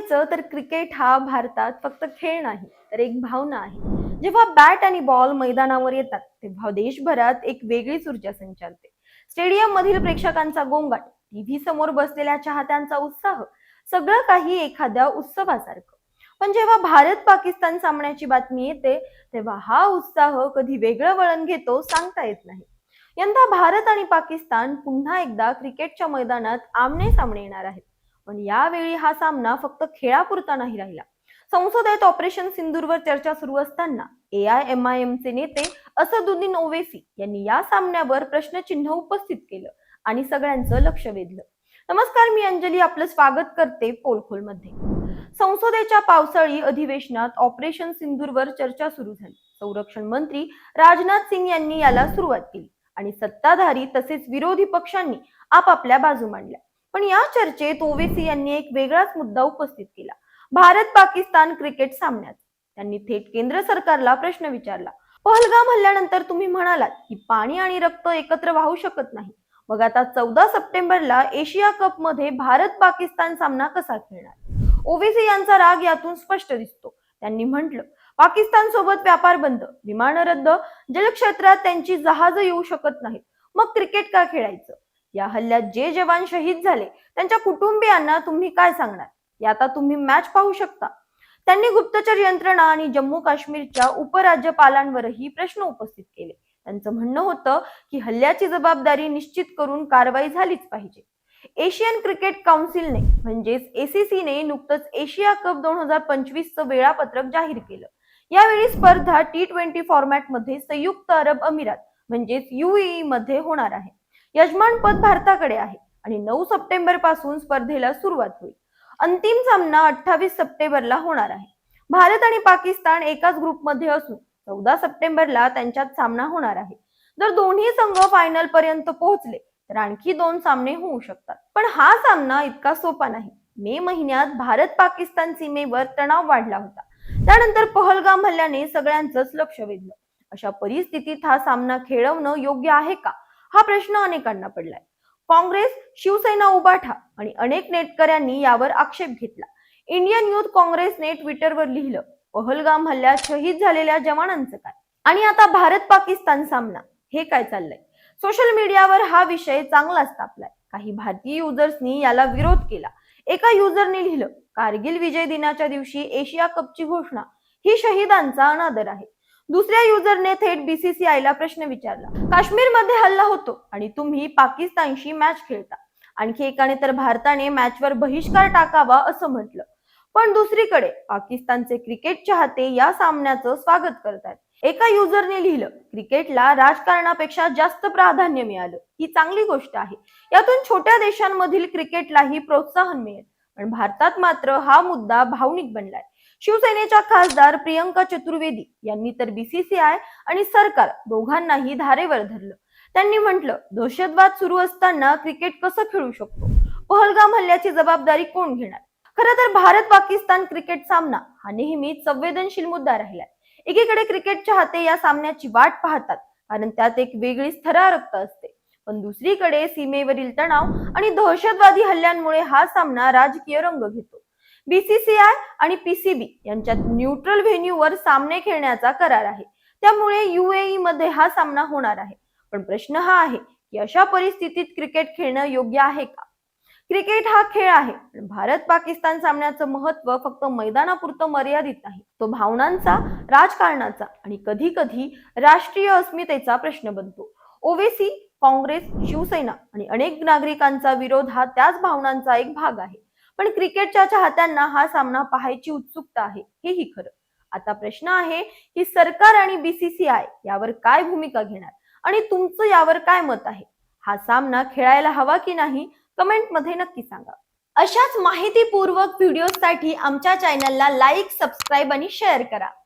सांगायचं तर क्रिकेट हा भारतात फक्त खेळ नाही तर एक भावना आहे. जेव्हा बॅट आणि बॉल मैदानावर येतात तेव्हा देशभरात एक वेगळीच ऊर्जा संचारते. स्टेडियम मधील प्रेक्षकांचा गोंगाट टीव्ही समोर बसलेल्या चाहत्यांचा उत्साह सगळं काही एखाद्या उत्सवासारखं. पण जेव्हा भारत पाकिस्तान सामन्याची बातमी येते तेव्हा हा उत्साह कधी वेगळं वळण घेतो सांगता येत नाही. यंदा भारत आणि पाकिस्तान पुन्हा एकदा क्रिकेटच्या मैदानात आमने सामने येणार आहेत. पण यावेळी हा सामना फक्त खेळापुरता नाही राहिला. संसदेत ऑपरेशन सिंधूरवर चर्चा सुरू असताना A I M I M चे नेते असदुद्दीन ओवेसी यांनी या सामन्यावर प्रश्नचिन्ह उपस्थित केलं आणि सगळ्यांचं लक्ष वेधलं. नमस्कार मी अंजली. आपलं स्वागत करते पोलखोलमध्ये संसदेच्या पावसाळी अधिवेशनात ऑपरेशन सिंधूरवर चर्चा सुरू झाली. संरक्षण मंत्री राजनाथ सिंग यांनी याला सुरुवात केली आणि सत्ताधारी तसेच विरोधी पक्षांनी आपापल्या बाजू मांडल्या. पण या चर्चेत ओवेसी यांनी एक वेगळाच मुद्दा उपस्थित केला. भारत पाकिस्तान क्रिकेट सामन्यात. त्यांनी थेट केंद्र सरकारला प्रश्न विचारला. पहलगाम हल्ल्यानंतर तुम्ही म्हणालात की पाणी आणि रक्त एकत्र वाहू शकत नाही. मग आता चौदा सप्टेंबरला एशिया कपमध्ये भारत पाकिस्तान सामना कसा खेळणार? ओवेसी यांचा राग यातून स्पष्ट दिसतो. त्यांनी म्हटलं पाकिस्तान सोबत व्यापार बंद विमान रद्द जलक्षेत्रात त्यांची जहाज येऊ शकत नाहीत. मग क्रिकेट का खेळायचं? या हल्ल्यात जे जवान शहीद झाले त्यांच्या कुटुंबियांना तुम्ही काय सांगणार? या आता तुम्ही मॅच पाहू शकता. त्यांनी गुप्तचर यंत्रणा आणि जम्मू काश्मीरच्या उपराज्यपालांवरही प्रश्न उपस्थित केले. त्यांचं म्हणणं होतं की हल्ल्याची जबाबदारी निश्चित करून कारवाई झालीच पाहिजे. एशियन क्रिकेट काउन्सिलने म्हणजेच एसीसीने नुकतंच एशिया कप दोन हजार पंचवीसचं वेळापत्रक जाहीर केलं. यावेळी स्पर्धा टी ट्वेंटी फॉर्मॅटमध्ये संयुक्त अरब अमिरात म्हणजेच युएई मध्ये होणार आहे. यजमानपद भारताकडे आहे आणि नऊ सप्टेंबरपासून स्पर्धेला सुरुवात होईल. अंतिम सामना अठ्ठावीस सप्टेंबरला होणार आहे. भारत आणि पाकिस्तान एकाच ग्रुपमध्ये असून चौदा सप्टेंबरला त्यांच्यात सामना होणार आहे. जर दोन्ही संघ फायनल पर्यंत पोहोचले तर आणखी दोन सामने होऊ शकतात. पण हा सामना इतका सोपा नाही. मे महिन्यात भारत पाकिस्तान सीमेवर तणाव वाढला होता. त्यानंतर पहलगाम हल्ल्याने सगळ्यांचंच लक्ष वेधलं. अशा परिस्थितीत हा सामना खेळवणं योग्य आहे का? हा प्रश्न अनेकांना पडलाय. काँग्रेस शिवसेना उभाठा आणि अनेक नेटकऱ्यांनी यावर आक्षेप घेतला. इंडियन युथ काँग्रेसने ट्विटरवर लिहिलं पहलगाम हल्ल्यात शहीद झालेल्या जवानांचं काय? आणि आता भारत पाकिस्तान सामना हे काय चाललंय? सोशल मीडियावर हा विषय चांगलाच तापलाय. काही भारतीय युजर्सनी याला विरोध केला. एका युजरने लिहिलं कारगिल विजय दिनाच्या दिवशी एशिया कपची घोषणा ही शहीदांचा अनादर आहे. दुसऱ्या युजरने थेट बीसीसीआयला प्रश्न विचारला. काश्मीरमध्ये हल्ला होतो आणि तुम्ही पाकिस्तानशी मॅच खेळता. आणखी एकाने तर भारताने मॅचवर बहिष्कार टाकावा असं म्हटलं. पण दुसरीकडे पाकिस्तानचे क्रिकेट चाहते या सामन्याचं स्वागत करतात. एका युजरने लिहिलं क्रिकेटला राजकारणापेक्षा जास्त प्राधान्य मिळालं. ही चांगली गोष्ट आहे. यातून छोट्या देशांमधील क्रिकेटलाही प्रोत्साहन मिळेल. पण भारतात मात्र हा मुद्दा भावनिक बनलाय. शिवसेनेच्या खासदार प्रियंका चतुर्वेदी यांनी तर बीसीसीआय आणि सरकार दोघांनाही धारेवर धरलं. त्यांनी म्हटलं दहशतवाद सुरू असताना क्रिकेट कसं खेळू शकतो? पहलगाम हल्ल्याची जबाबदारी कोण घेणार? खरं तर भारत पाकिस्तान क्रिकेट सामना हा नेहमीच संवेदनशील मुद्दा राहिलाय. एकीकडे क्रिकेट चाहते या सामन्याची वाट पाहतात कारण त्यात एक वेगळीच थरारक्त असते. पण दुसरीकडे सीमेवरील तणाव आणि दहशतवादी हल्ल्यांमुळे हा सामना राजकीय रंग घेतो. बीसीसीआय आणि पीसीबी यांच्यात न्यूट्रल व्हेन्यूवर सामने खेळण्याचा करार आहे. त्यामुळे युएई मध्ये हा सामना होणार आहे. पण प्रश्न हा आहे की अशा परिस्थितीत क्रिकेट खेळणं योग्य आहे का? क्रिकेट हा खेळ आहे पण भारत पाकिस्तान सामन्याचं महत्त्व फक्त मैदानापुरतं मर्यादित नाही. तो भावनांचा राजकारणाचा आणि कधी कधी राष्ट्रीय अस्मितेचा प्रश्न बनतो. ओवेसी काँग्रेस शिवसेना आणि अनेक नागरिकांचा विरोध हा त्याच भावनांचा एक भाग आहे. पण क्रिकेटच्या चाहत्यांना हा सामना पाहायची उत्सुकता आहे. हेही खरं. आता प्रश्न आहे की सरकार आणि बीसीसीआय यावर काय भूमिका घेणार? आणि तुमचं यावर काय मत आहे? हा सामना खेळायला हवा की नाही? कमेंटमध्ये नक्की सांगा. अशाच माहितीपूर्वक व्हिडिओसाठी आमच्या चॅनलला लाईक सबस्क्राईब आणि शेअर करा.